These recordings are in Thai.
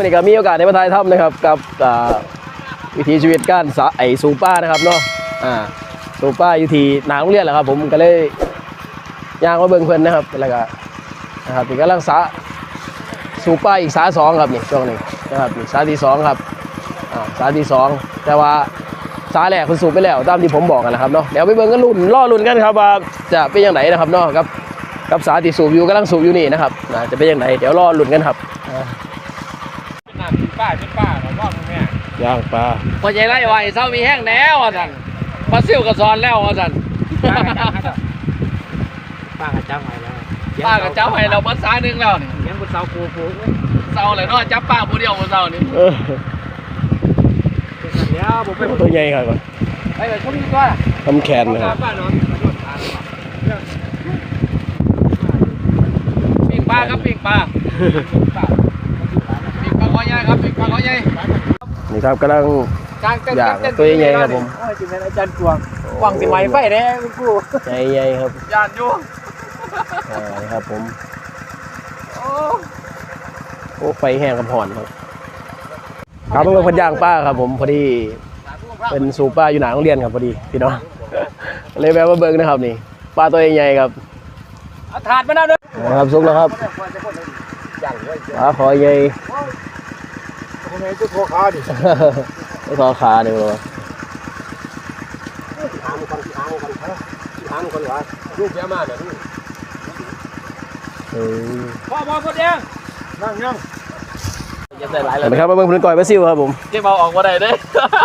วันนี้ก็มีโอกาสได้มาถ่ายทำนะครับกับวิถีชีวิตการสะไอสูป้านะครับเนาะอ่าสูป้าอยู่ที่หนาโรงเรียนแหละครับ ผมก็เลยย่างมาเบิ่งเพิ่นนะครับแล้วก็นะครับนี่กำลังสะสูป้าอีกสาสองครับนี่ช่วงนี้นะครับสาที่สองครับอ่าสาที่สองแต่ว่าสาแรกคุณสูบไปแล้วตามที่ผมบอกกันนะครับเนาะเดี๋ยวไปเบิ่งกันรุ่นล่อรุ่นกันครับว่าจะเป็นยังไงนะครับเนาะครับกับสาที่สูบอยู่กำลังสูบอยู่นี่นะครับจะเป็นยังไงเดี๋ยวรอรุ่นกันครับ ป็นป้าเป็นป้าเราว่ามึงแม่ย่างปลาพอใจไล่ไว้เศร้ามีแห้งแล้วอะท่านปลาซิวก็สอนแล้วอะท่านป้ากระจับไปแล้วป้ากับเจ้าให้เราเบัดซ้ายหนึงแล้วนี่เลี้ยงบนเสาโกโก้เศร้าเลยเนาะจับป้าผู้เดียวบนเศร้านี่เออเป็นสัญญาผมไปตัวใหญ่ครับไปไปชมดีกว่าทำแขนนะครับป้าน้องปิ่งปลาครับปิ่งปลาปิ่งปลาขอใหญ่ครับ ปิ่งปลาขอใหญ่นี่ครับกำลังกลางเต้นอยากเต้นตัวใหญ่ๆครับผมโอ้ยจิเป็นอาจารย์กวางกวางสิไหมไฟแน่คุณครูใจใหญ่ครับยานอยู่อ่านี่ครับผมโอ้โอ้ไฟแห้งกับห่อนครับครับมันเป็นคนย่างป้าครับ ผมพอดีเป็นสูป้าอยู่หนาโรงเรียนครับพอดีพี่น้องเลยแวะมาเบิ่งนะครับนี่ปลาตัวใหญ่ๆครับเอาถาดมาแล้วเด้อนะครับซุกแล้วครับปลาคอใหญ่ ผมเห็นจุดโคขาดิไม่คอขาเดี๋ยวเราถามก่อนถามก่อนถามก่อนว่าลูกเยอะมากเลยเออพ่อพ่อคนเดียวนั่งยังยังใส่หลายเลเห็ยนไหมครับมาเบิ่งพื้นก่อยปลาซิวครับผมเก็บเอาออกมาได้เด้อ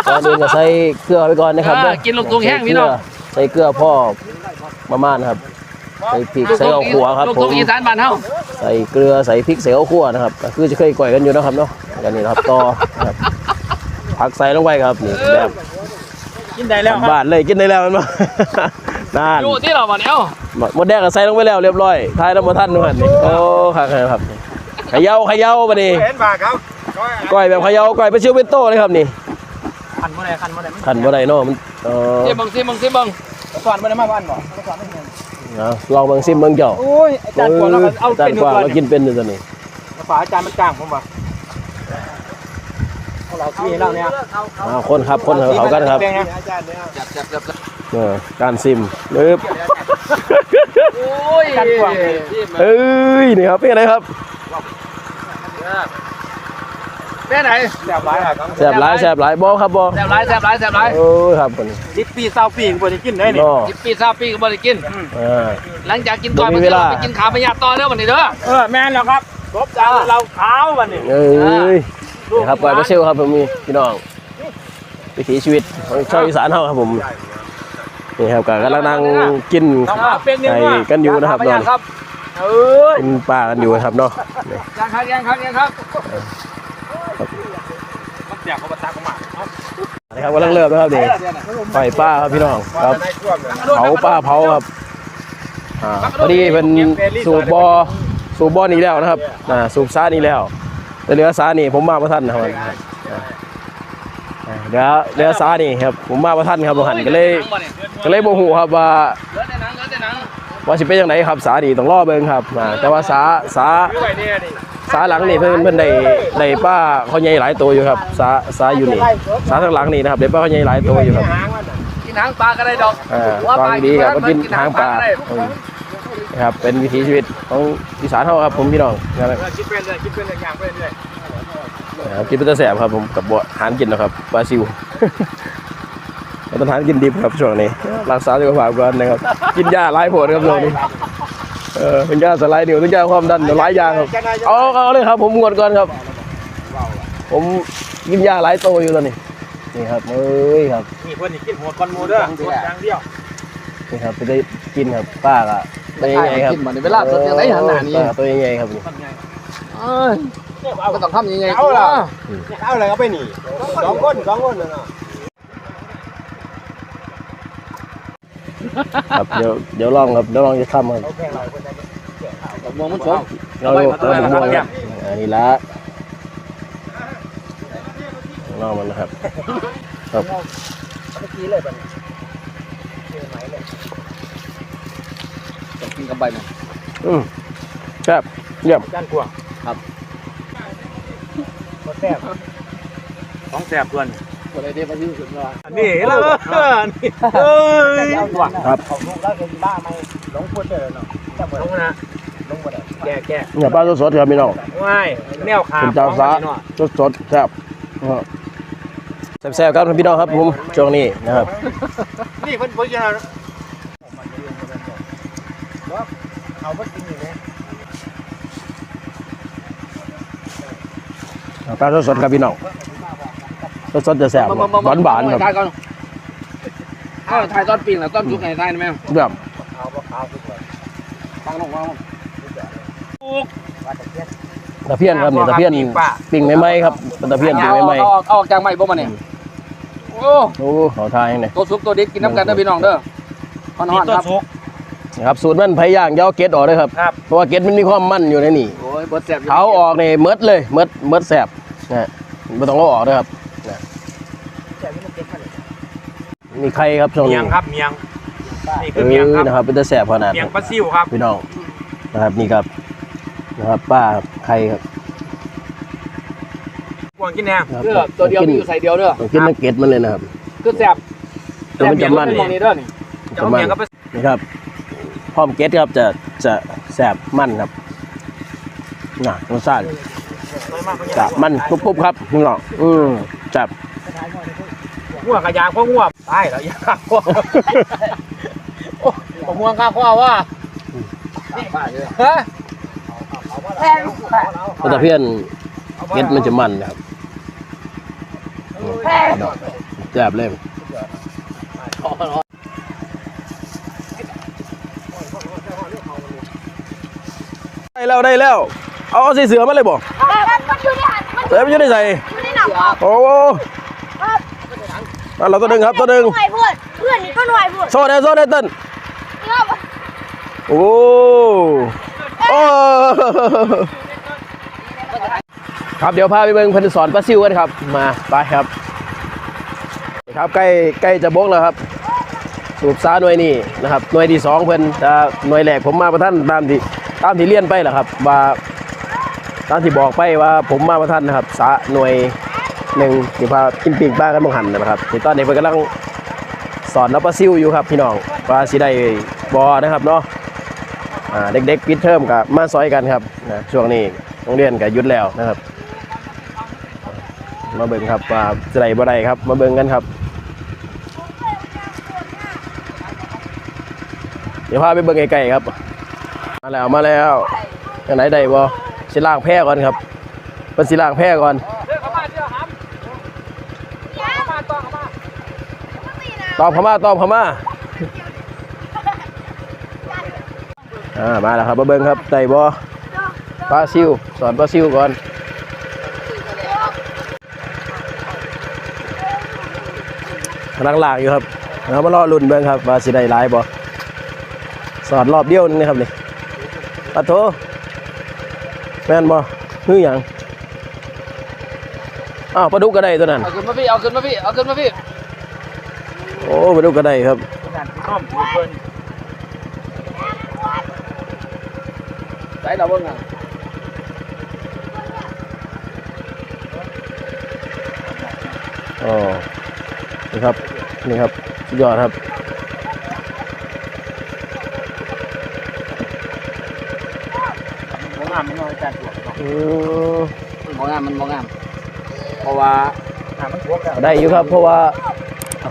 ก่อนอื่นก็ใส่เกลือไปก่อนนะครับอ่ากินลูกตุ้งแห้งพี่น้องใส่เกลือพ่อมาม่านะครับใส่พริกใส่ข้าวคั่วครับลูกผตุ้มงอีสานบ้านเฮาใส่เกลือใส่พริกใส่ข้าวคั่วนะครับก็คือจะเคยก่อยกันอยู่นะครับเนาะ กันนี่นะครับต่อนะครับผักใส่ลงไปครับนี่แบบกินได้แล้วครับบ้านเลยกินได้แล้วมันมานั่นอยู่ที่เราบ่เนี่ยหมดแดงก็ใส่ลงไปแล้วเรียบร้อยทายน้ำมันท่านนู่นนี่โอ้ครับครับเขย่าเขย่าบัดนี้เห็นป่ะครับก้อยแบบเขย่าก้อยไปชิวเป็นโตเลยครับนี่ขันมาไหนขันมาไหนมันขันบ่ได้เนาะมันเออซิบังซิบังซิบังสอนมาได้มาบ้านบ่สอนไม่เห็นเอาลองเบิ่งซิมเบิ่งเจ้าโอ้ยอาจารย์กวางเราเอาจานเป็นกว้างก่อนเรากินเป็นอยู่ตัวนี้ฝาอาจารย์มันกลางผมป่ะ เราที่เราเนี่ยอ่าคนครับคนเขากันครับอาจารย์เนี่ยจับจับจับจับเออการซิมปึ๊บโอ้ยเอ้ยนี่ครับเป็นไงครับแม่ไหนแซ่บหลายครับแซ่บหลายแซ่บหลายบ่ครับบ่แซ่บหลายแซ่บหลายแซ่บหลายโอ้ยครับคนนี้สิบปีเศร้าปีก็บ่ได้กินได้นี่เนาะสิบปีสามปีก็บ่ได้กินอ่าหลังจากกินก่อนบ่มีมันเวจะลาไปกินขาพยาธิต่อเด้อวันนี้เด้อเออแม่นแล้วครับครบจานเราขาววันนี้เอ้ย นี่ครับปล่อยไปเซลครับผมมีพี่น้องวิถีชีวิตของชาวอีสานเฮาครับผมนี่ครับก็กำลังนั่งกินเป็นยังไก่ไงกันอยู่นะครับพนอยานธิครับเอ้ยกินปลากันอยู่ครับเนาะนี่ยังครับยังครับยังครับมันเสียเขาบัตรกมานะครับกำลังเริ่มนะครับนี่ปล่อยปลาครับพี่น้องครับเผาปลาเผาครับอ่าพอดีเป็นสูบบ่อสูบบ่อนี้แล้วนะครับอ่าสูบซ่านี้แล้ว แต่เรือซ่านี่ผมมาประทันนะครับอ่าเรือเรือซ่านี่ครับผมมาประทันครับบ่หันก็เลยก็เลยโมโหครับว่าเหลือแต่หนังเหลือแต่หนังว่าสิเป็นยังไงครับสาดีต้องรอเบิ่งครับอ่าแต่ว่าสาสาด้วยเนี่ยนี่สาหลังนี่เพิ่นเพิ่นได้ได้ป้าเขาใหญ่หลายตัวอยู่ครับสาสาอยู่นี่สาทางหลังนี่นะครับได้ป้าเขาใหญ่หลายตัวอยู่ครับหางมันกินหางปลาก็ได้ดอกอ่าฟังดีครับก็กินทางปลาอืม นะครับเป็นวิถีชีวิตของอีสานเฮาครับผมพี่น้องนะครับคิดเป็นเลยคิดเป็นอย่างเป็นเลยนะครับกินเป็นตะแสบครับผมกับบัวหารกินนะครับปลาซิวเราต้องทานกินดิบครับช่วงนี้ รักษาสุขภาพก่อนนะครับ กินยาหลายโผดครับช่วงนี้เออเป็นยาสลายเดี๋ยวเป็นยาความดันเดี๋ยวหลายอย่างครับเอาเอาเลยครับ ผมงวดก่อนครับ ผมกินยาหลายโตอยู่ตอนนี้นี่ครับเอ้ยครับมีคนนี่กินหัวก้อนมูเด้อหัวจางเดียวนี่ครับไปได้กินครับป้าก็ ตัวใหญ่ๆครับกินมาในเวลาสดยังไงหันหน้านี่ป้าตัวใหญ่ๆครับนี่เอ้ยก็ต้องทำยังไงเอาล่ะเอาอะไรก็ไปหนีสองคนสองคนนะครับเดี๋ยวเดี๋ยวลองครับเดี๋ยวลองจะทำครับมองมันสดเราดูเราดูม่วงครับอันนี้ละลองมันนะครับครับกิ นกับใบมันอืมแซ่บเยี่ยมจานกลัวครับคนซ่บของแสบส่วนคนใดเดียวมาที่สุดว่าอันนี้แล้วนี่เอ้ยครับเขาลูกแล้วเห็นบ้าไหมหลงพูดเลยเนาะจะหมดลงนะลงหมดเลยแก่แก่เนี่ยปลาสดๆครับพี่น้องง่ายแนวขาเป็นเจ้าสาสดๆแซ่บแซ่บๆครับพี่น้องครับผมช่วงนี้นะครับนี่เพิ่นเพิ่นจะ เขาไม่กินอยู่ไหมปลาสดๆครับพี่น้องสดๆจะแซ่บหวานหวานๆครับถ่ายก่อนอ้าวถ่ายตอนปิ้งแล้วตอนจุกไหนถ่ายได้ไหมแบบเขาก็เขาทุกคนฟังลงฟังลงว่าแต่เพี้ยนตะเพียนครับนี่ตะเพียนปิ้งใหม่ๆครับตะเพียนปิ้งใหม่เอาเอาออกจากใหม่บ่มาเนี่ยโอ้ๆโอ้ขอทายนี่ตัวสุกตัวดิบกินน้ำกันเด้อพี่น้องเด้อฮอนฮอนครับ นะครับสูตรมันพยายางอยาวเกล็ดออกเลยครับ ครับ เพราะว่าเกล็ดมันมีความมันอยู่ในนี่โอ้ยบดแซ่บเอาออกนี่เมดเลยเมดเมดแสบนะฮะไม่ต้องเอาออกด้วยครับแต่ที่มันเก็บมันมีไข่ครับช่วงเมีนี้ยงครับเมียง นี่เอคือเมียงอครับ นะครับเป็นตะแสบขนาดเมียงปลาซิวครับ พี่น้องนะครับนี่ครับนะครับป้าครับไข่ครับ กวางกินแหนง ครับเด้อตัวเดียวมีอยู่ใส่เดียวเด้อต้องกินนักเก็ตมันเลยนะครับ คือแซ่บเดี๋ยวมันจะมันแซ่บเมียงเป็นหมองนี้เด้อนี่ จะเจ้ามันเมียงก็ไปนี่ครับ พร้อมเก็ตครับจะจะแสบมันครับน่ะรสชาติจะมันกรุบๆครับพี่น้องอืมจับงัวกระยางพ่องัวตายแล้วยางพ่อโอ้ผมง่วงข้าวข้อว่าฮะตะเพียนเก็ตมันจะมันนะครับแสบเลย ได้แล้วได้แล้วเอาใส่เสือมาเลยบ่มันอยู่ในหันมันเสือไม่ได้ใส่อยู่ในหนังครับโอ้นั่นเราตัวหนึ่งครับตัวหนึ่งหน่วยเพื่อนเพื่อนนี่ก็หน่วยเพื่อนโซ่ได้โซ่ได้เต้นครับโอ้โอ้ครับเดี๋ยวพาไปเบิ่งเพันสอนปลาซิวกันครับ มาไปครับ ครับใกล้ใกล้จะบกแล้วครับสูบซาหน่วยนี้นะครับหน่วยที่สองเพิ่นแต่หน่วยแรกผมมาประท่านตามที่ ตามที่เรียนไปแหละครับว่าตามที่บอกไปว่าผมมาประท่านนะครับสาหน่วยหนึ่งที่พากินปีกบ้ากันบังหันนะครับที่ตอนนี้เพิ่นกำลังสอนนับปลาซิวอยู่ครับพี่น้องว่าสิได้บอนะครับเนาะเด็กๆปิดเทอมกับมาซอยกันครับนะช่วงนี้โรงเรียนก็หยุดแล้วนะครับ มาเบิ่งครับว่าสิได้บ่ได้ครับ มาเบิ่งกันครับ เดี๋ยวพาไปเบิ่งไกลๆครับ มาแล้วมาแล้วอันไหนได้บ่สิล้างแพ้ก่อนครับเป็นสิล้างแพ้ก่อนเรื่องเข้ามาเดี๋ยวหาตองเข้ามาตอบเข้ามาตอบเข้ามาอ่ามาแล้วครับมาเบิ่งครับได้บ่ปลาซิวสอนปลาซิวก่อนกำลังล้างอยู่ครับเรามารอลุ้นเบิ่งครับว่าสิได้หลายบ่สอนรอบเดียวนึงนะครับนี่ ปะโถแม่นบ่ฮือหยังอ้าวปลาดุกก็ได้ตัวนั้น เอาขึ้นมาพี่ เอาขึ้นมาพี่ เอาขึ้นมาพี่โอ้ปลาดุกก็ได้ครับน้อมเพิ่นใส่ดาวเบิ้งอะอ๋อนี่ครับ นี่ครับสุดยอดครับ มองงามมันมองจานตัวอืมมองงามมันมองาม เพราะว่าหามันพวกแล้วได้อยู่ครับ เพราะว่า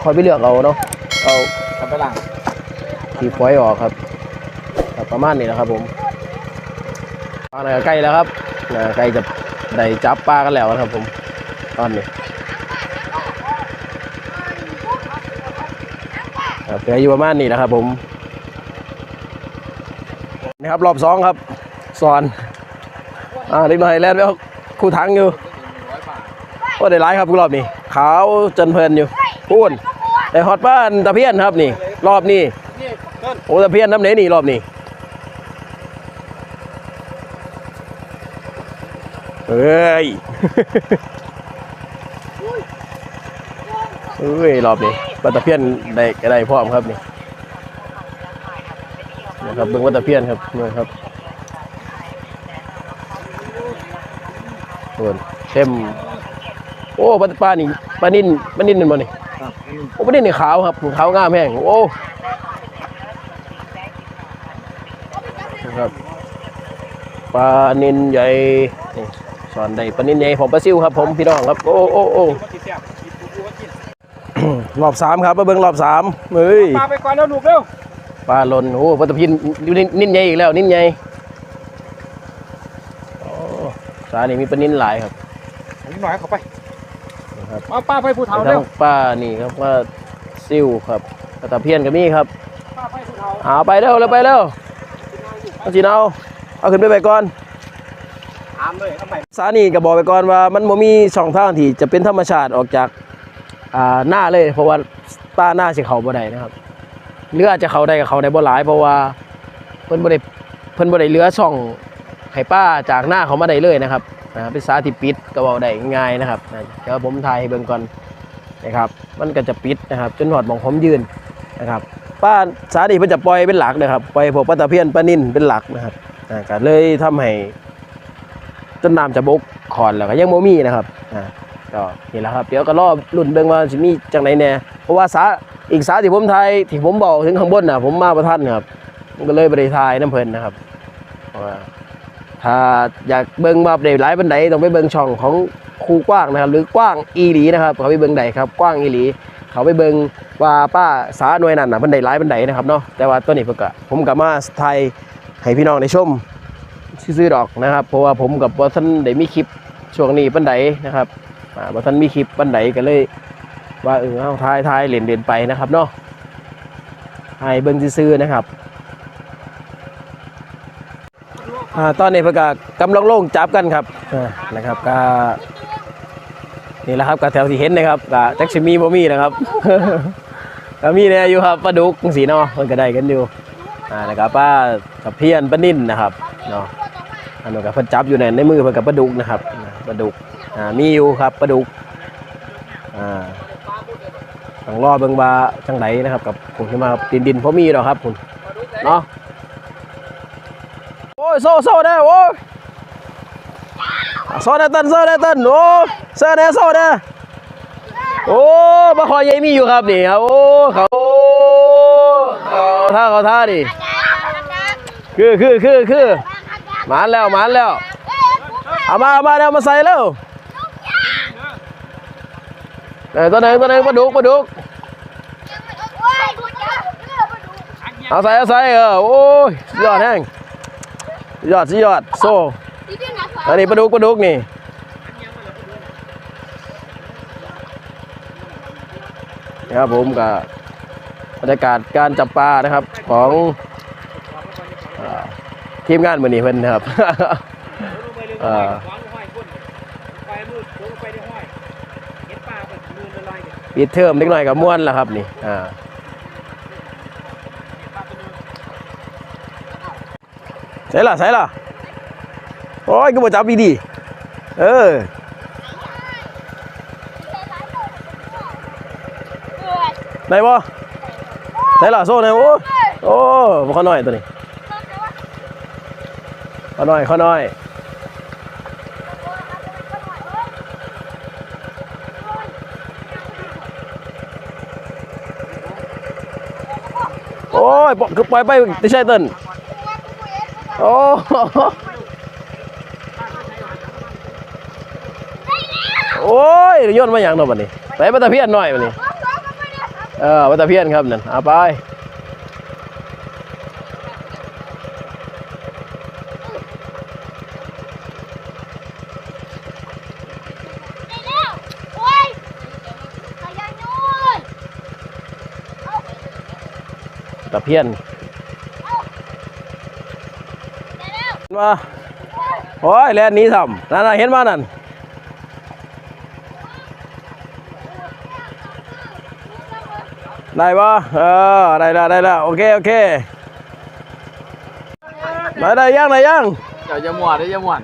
คอยไปเลือกเอาเนาะเอาทำไปล่างทีฟอยล์ออกครับครับประมาณนี้นะครับผมตอนนี้ใกล้แล้วครับนใกล้จะได้จับปลากันแล้วนะครับผม ตอนนี้ครับเหลืออยู่ประมาณนี้นะครับผมนี่ครับรอบสองครับสอน อ่าเล็กน้อยแล่นไปเอาคู่ถังอยู่โอ้ได้หลายครับรอบนี้ขาวจนเพลินอยู่พูนแต่ฮอตบ้านตะเพียนครับนี่ รอบนี้โอ้ตะเพียนน้ำไหนนี่รอบนี้เอ้ยเอ้ยรอบนี้ปลาตะเพียนได้ก็ได้พร้อมครับนี่นะครับเบิ่งว่าตะเพียนครับนี่ครับ ส่วนเข้มอ้ปลาปลานี่ปลานิ่นปลานิ่นนั่นบ่นี่ครับโอ้ปลานิ่นนี่ขาวครับขาวงามแห้งโอ้นะครับปลานิ่นใหญ่นี่สอนได้ปลานิ่นใหญ่ของปลาซิวครับ ผมพี่น้องครับ โอ้โอ้โอ้ก็กินแซ่บกินปูปูก็กินรอบสามครับมาเบิ่งรอบสามเฮ้ยปลาไปก่อนแล้วลูกเร็วปลาหล่นโอ้ปลาตะเพียนอยู่นิ่นนิ่นใหญ่อีกแล้วนิ่นใหญ่โอ้สานี่มีปลานิ่นหลายครับนิดหน่อยเข้าไปนะครับเอาปลาไปผู้เฒ่าทั้เร็วงปลานี่ครับปลาซิวครับปลาตะเพียนก็มีครับปลาไปผู้เฒ่าเอาไปเร็วเร็วไปเร็วเอาสิเอาเอาขึ้นไปไปก่อน ถามเลยเอาไปสานี่ก็บอกไปก่อนว่ามันบ่มีช่องทางที่จะเป็นธรรมชาติออกจากอ่าหน้าเลย เพราะว่าป้าหน้าสิเขาบ่ได้นะครับเรืออาจจะเขาได้กับเขาได้บ่หลาย เพราะว่าเพิ่นบ่ได้เพิ่นบ่ได้เรือช่อง ให้ป้าจากหน้าเขามาได้เลยนะครับอ่าเป็นสาที่ปิดก็เว้าได้ง่ายนะครับเดี๋ยวผมถ่ายให้เบิ่งก่อนนะครับ มันก็จะปิดนะครับ จนหอดมองผมยืนนะครับ ป้าสาดีเพิ่นจะปล่อยเป็นหลักนะครับปล่อยพวกปลาตะเพียนปลานิ่นเป็นหลักนะครับอ่าก็เลยทำให้จนน้ำจะบกขอนแล้วก็ยังโมมีนะครับอ่าก็นี่แหละครับเดี๋ยวก็รอบรุ่นเบิ่งว่าสิมีจังไหนแน่เพราะว่าสาอีกสาที่ผมทายที่ผมบอกถึงข้างบนน่ะผมมาประทันครับก็เลยบ่ไปทายน้ำเพลินนะครับเพราะว่า ถ้าอยากเบิ่งมาได้หลายบันไดต้องไปเบิ่งช่องของครูกว้างนะครับ หรือกว้างอีหลีนะครับ เขาไปเบิ่งใดครับกว้างอีหลี เขาไปเบิ่งว่าป้าสาหน่วยนั้นน่ะเพิ่นได้หลายบันไดนะครับเนาะแต่ว่าตัวนี้เพิ่นก็ผมก็มาไทยให้พี่น้องได้ชมซื่อๆดอกนะครับ เพราะว่าผมกับบ่ทันได้มีคลิปช่วงนี้บันไดนะครับบ่ทันมีคลิปบันไดก็เลย ว่าเออเอาทายทายเล่นเล่นไปนะครับเนาะให้เบิ่งซื่อๆนะครับ อ่าตอนนี้เพิ่นก็กำลังลงจับกันครับอ่านะครับก็นี่แหละครับกระแถวที่เห็นนะครับกะแจ็คซิมีบ่มีนะครับ ก็มีแน่อยู่ครับปลาดุกสีเนาะมันก็ได้กันอยู่อ่าแล้วก็ป้ากับเพียนปลานิ่นนะครับเนาะอันนั้นก็เพิ่นจับอยู่ในในมือเพิ่นกับปลาดุกนะครับปลาดุกอ่ามีอยู่ครับปลาดุกอ่าต้องรอเบิ่งว่าจังไดนะครับกับผมจะมาดินดินเพราะมีดอกครับคุณเนาะโอ้ ยโซ่โซ่ได้โอ้ยโซดาตันโซดาตันโอ้โซดาโซดโอ้บะคอยใหญ่มีอยู่ครับนี่ครับโอ้เขาเขาท่าเขาท่าดิคือคือคือคือมานแล้วมานแล้วเอามาเอามาแล้วมาใส่แล้วเออตัวหนตัวหนึ่งปลาดุกปลาดุกเอาใส่เอาใส่เออโอ้ยสุดยอดแห้ง ยอดสุดยอด โซ่อันนี้ปลาดุกปลาดุกนี่นะครับผมกับบรรยากาศการจับปลานะครับของอทีมงานมือนี้เพิ่นนะครับออห้อยคนไปมืดลงไปในห้อยเห็นปลาแบบมือละลายเนี่ยปิดเทอมเล็กน้อยกับม้วนแล้วครับนี่อ่า ใส่ละใส่ละโอ้ยก็บ่จับดีๆเออได้บ่ใส่ละโซ่ไหนโอ้โอ้บ่ข้อน้อยตัวนี้ข้อน้อยข้อน้อยโอ้ยปล่อยคือปล่อยไปไม่ใช่เต้น โอ้โอ้ยโยนมาอย่างเนาะบัดนี้ไปปลาตะเพียนหน่อยบัดนี้เออวัตะเพียนครับนั่นเอาไปตะเพียน มาโอ้ยแลนหนี้ทำนั่นน่ะเห็นมานั่นได้ปะเออได้แล้วได้แล้วโอเคโอเคได้ได้ยังได้ยังเดี๋ยวจะหมวนเดี๋ยวจะหมวน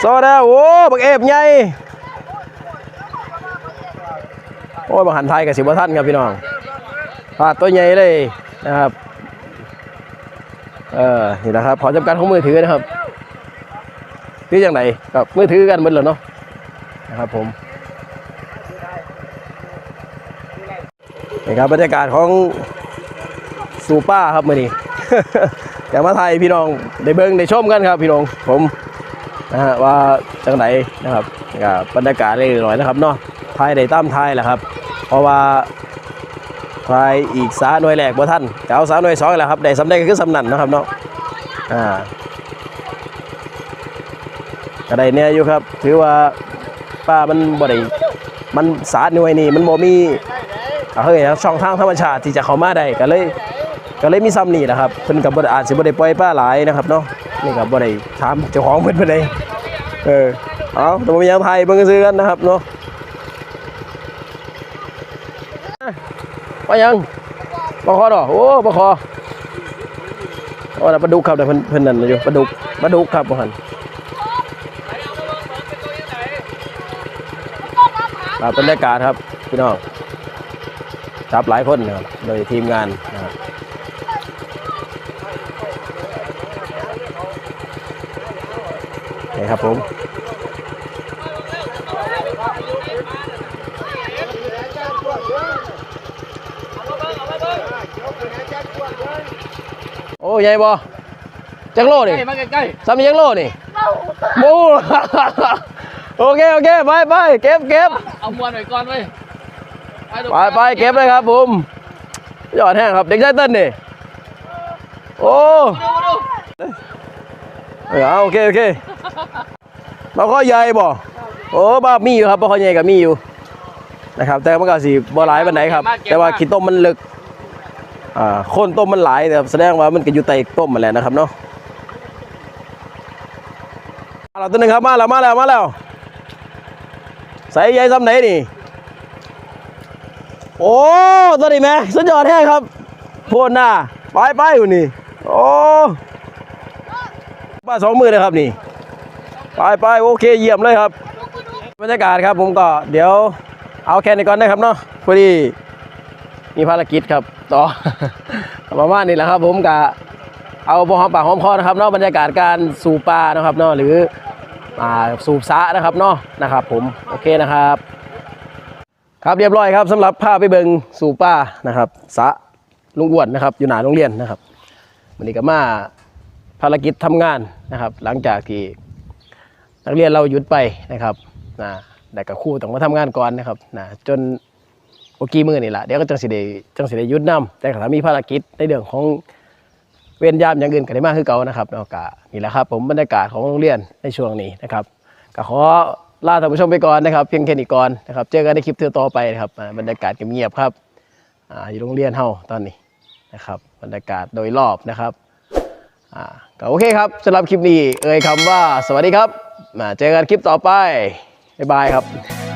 โซดาโอ้บักเอฟใหญ่โอ้ยบังหันไทยกับสิบท่านครับพี่น้องปลาตัวใหญ่เลยนะครับ เออนี่นะครับขอจำกัดของมือถือนะครับนี่อย่างไรกับมือถือกันหมดเลยเนาะนะครับผมนี่ครับบรรยากาศของซูป้าครับมื่อนี้อยากมาไทยพี่น้องได้เบิ้งได้ชมกันครับพี่น้องผมนะฮะว่าจังไหนนะครับกับบรรยากาศเล็กน้อยนะครับเนาะไทยได้ตั้มไทยแหละครับ เพราะว่า ไทยอีกสาหน่วยแรกบ่ท่านจะเอาสาหน่วยสองแหละครับได้สำได้ก็คือสำนันนะครับเนาะอ่าก็ได้เนี่ยอยู่ครับ ถือว่าป้ามันบ่ได้มันสาหน่วยนี่มันบ่มีเฮ้ยช่องทางธรรมชาติที่จะเข้ามาได้ก็เลยก็เลยมีซ้ำนี่นะครับเพิ่นกับบ่ได้อาจสิบ่ได้ปล่อยปลาหลายนะครับเนาะนี่ก็บ่ได้ถามเจ้าของเพิ่นไปเลยเออเอาแต่บ่มีหยังไทยเบิ่งซื้อกันนะครับเนาะ ว่ายังปลาคอดอกโอ้ปลาคอโอ้ปลาดุกครับแต่เพิ่นเพิ่นนั่นอยู่ปลาดุกปลาดุกครับบ่หั่นครับบรรยากาศครับพี่น้องจับหลายคนนะครับโดยทีมงานนะครับนี่ครับผม อ้ใหญ่บ่จักโลนี่ใกล้มาใกล้ซ้ำจักโลนี่โอ้โอเคโอเคไปไปเก็บเก็บๆเอามวนไว้ก่อนไว้ไปไปเก็บเลยครับผมยอดแห้งครับเด็กชายเต้นนี่โอ้เออเอาโอเคโอเคเราก็ใหญ่บ่โอ้บ้ามีอยู่ครับบ่ค่อยใหญ่กับมีอยู่นะครับแต่มันก็สิบ่หลายปานใดครับ แต่ว่าขี้ต้มมันลึก อ่าโคนต้มมันหลายแต่แสดงว่ามันก็อยู่ใต้ต้มมาแหละนะครับเนาะมาแล้วตัวหนึงครับมาแล้วมาแล้วมาแล้วใส่ใหญ่ซ้ำไหนนี่โอ้ตัวนี้แม่สุดยอดแท้ครับโพนหน้าไปไปอยู่นี่โอ้ป้าสองมือเลยครับนี่ไปไปโอเคเยี่ยมเลยครับบรรยากาศครับผมก็เดี๋ยวเอาแค่นี้ก่อนนะครับเนาะพอดีมีภารกิจครับ ต่อ ประมาณนี้แหละครับ ผมกะเอาพอหอมปากหอมคอนะครับเนาะบรรยากาศการสูบปลานะครับเนาะหรืออ่าสูบสระนะครับเนาะนะครับ ผมโอเคนะครับ ครับเรียบร้อยครับสำหรับพาไปเบิงสู่ป่านะครับสระลุงอ้วนนะครับ อยู่หนาโรงเรียนนะครับวันนี้ก็มาภารกิจทำงานนะครับ หลังจากที่นักเรียนเราหยุดไปนะครับนะแต่กับครู่ต้องมาทำงานก่อนนะครับนะจน โอกี้มือนี่แหละเดี๋ยวก็จังสิได้จังสิได้ยุดนํแต่ถ้ามีภารกิจในเรื่องของเวรยามอย่างอื่นก็ได้มากคือเก่านะครับเนาะก็นี่แหละครับ ผมบรรยากาศของโรงเรียนในช่วงนี้นะครับก็ขอลาท่านผู้ชมไปก่อนนะครับ เพียงแค่นี้ก่อนนะครับ เจอกันในคลิปเทือต่อไปนะครับบรรยากาศเงียบครับอ่าอยู่โรงเรียนเฮาตอนนี้นะครับ บรรยากาศโดยรอบนะครับอ่าก็โอเคครับสำหรับคลิปนี้เอ่ยคำว่าสวัสดีครับมาเจอกันคลิปต่อไปบ๊ายบายครับ